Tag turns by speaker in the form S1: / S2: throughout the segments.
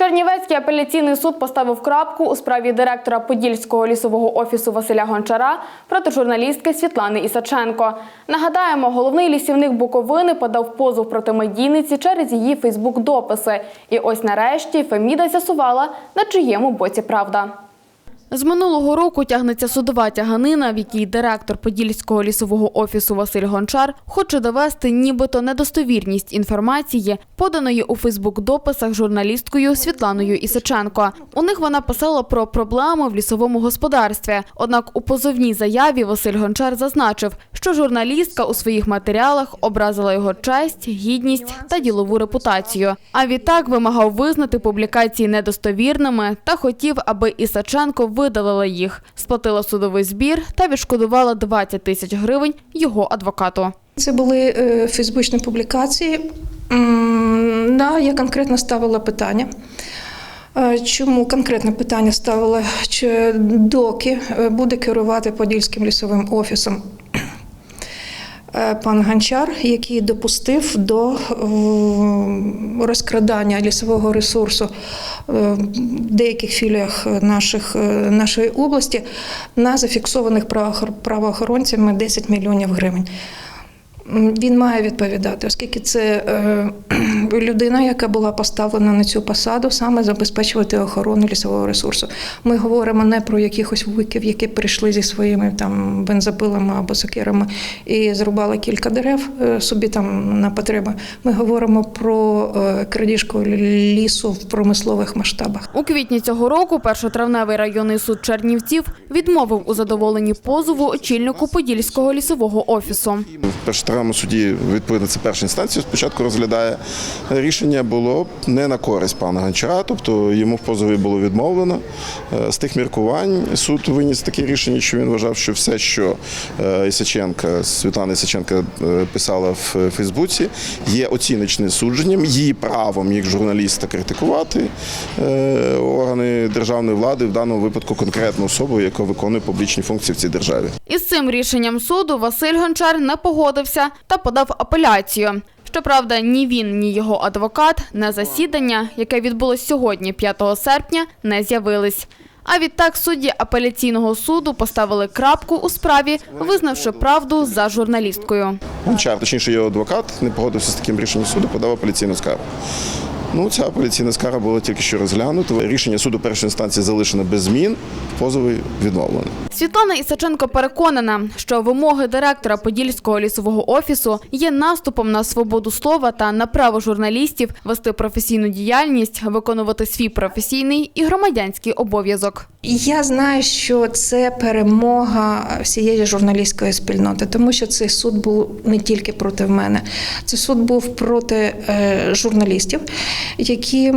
S1: Чернівецький апеляційний суд поставив крапку у справі директора Подільського лісового офісу Василя Гончара проти журналістки Світлани Ісаченко. Нагадаємо, головний лісівник Буковини подав позов проти медійниці через її Фейсбук-дописи. І ось нарешті Феміда з'ясувала, на чиєму боці правда. З минулого року тягнеться судова тяганина, в якій директор Подільського лісового офісу Василь Гончар хоче довести нібито недостовірність інформації, поданої у Фейсбук-дописах журналісткою Світланою Ісаченко. У них вона писала про проблеми в лісовому господарстві. Однак у позовній заяві Василь Гончар зазначив, що журналістка у своїх матеріалах образила його честь, гідність та ділову репутацію. А відтак вимагав визнати публікації недостовірними та хотів, аби Ісаченко видалила їх, сплатила судовий збір та відшкодувала 20 тисяч гривень його адвокату.
S2: Це були е, фейсбучні публікації. Да, я конкретно ставила питання. Е, Чому конкретне питання ставила? Чи доки е, буде керувати Подільським лісовим офісом пан Гончар, який допустив до е, розкрадання лісового ресурсу е, в деяких філіях наших, е, нашої області на зафіксованих правоохор- правоохоронцями 10 мільйонів гривень. Він має відповідати, оскільки це е, людина, яка була поставлена на цю посаду, саме забезпечувати охорону лісового ресурсу. Ми говоримо не про якихось вуйків, які прийшли зі своїми там бензопилами або сокирами і зрубали кілька дерев е, собі там на потреби. Ми говоримо про е, крадіжку лісу в промислових масштабах.
S1: У квітні цього року першотравневий районний суд Чернівців відмовив у задоволенні позову очільнику Подільського лісового офісу.
S3: В першотравному суді, відповідно, це перша інстанція спочатку розглядає. Рішення було не на користь пана Гончара, тобто йому в позові було відмовлено. Е, З тих міркувань суд виніс таке рішення, що він вважав, що все, що е, Ісаченка, Світлана Ісаченка е, писала в Фейсбуці, є оціночним судженням, її правом як журналіста критикувати органи державної влади, в даному випадку конкретну особу, яка виконує публічні функції в цій державі.
S1: Із цим рішенням суду Василь Гончар не погодився та подав апеляцію. Щоправда, ні він, ні його адвокат на засідання, яке відбулось сьогодні, 5 серпня, не з'явились. А відтак судді апеляційного суду поставили крапку у справі, визнавши правду за журналісткою.
S3: Гончар, точніше його адвокат, не погодився з таким рішенням суду, подав апеляційну скаргу. Ну, ця апеляційна скарга була тільки що розглянута. Рішення суду першої інстанції залишено без змін, позови відмовлено.
S1: Світлана Ісаченко переконана, що вимоги директора Подільського лісового офісу є наступом на свободу слова та на право журналістів вести професійну діяльність, виконувати свій професійний і громадянський обов'язок.
S2: Я знаю, що це перемога всієї журналістської спільноти, тому що цей суд був не тільки проти мене, цей суд був проти е, журналістів, які е,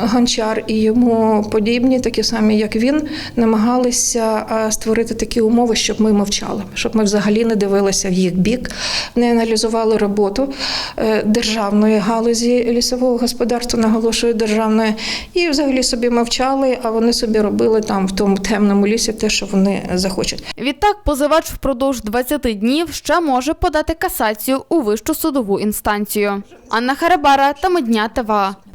S2: Гончар і йому подібні, такі самі, як він, намагалися е, створити такі умови, щоб ми мовчали, щоб ми взагалі не дивилися в їх бік, не аналізували роботу е, державної галузі лісового господарства, наголошую державної, і взагалі собі мовчали, а вони собі робили там в тому темному лісі те, що вони захочуть.
S1: Відтак, позивач впродовж 20 днів ще може подати касацію у вищу судову інстанцію. Анна Харабара та Медня ТВА.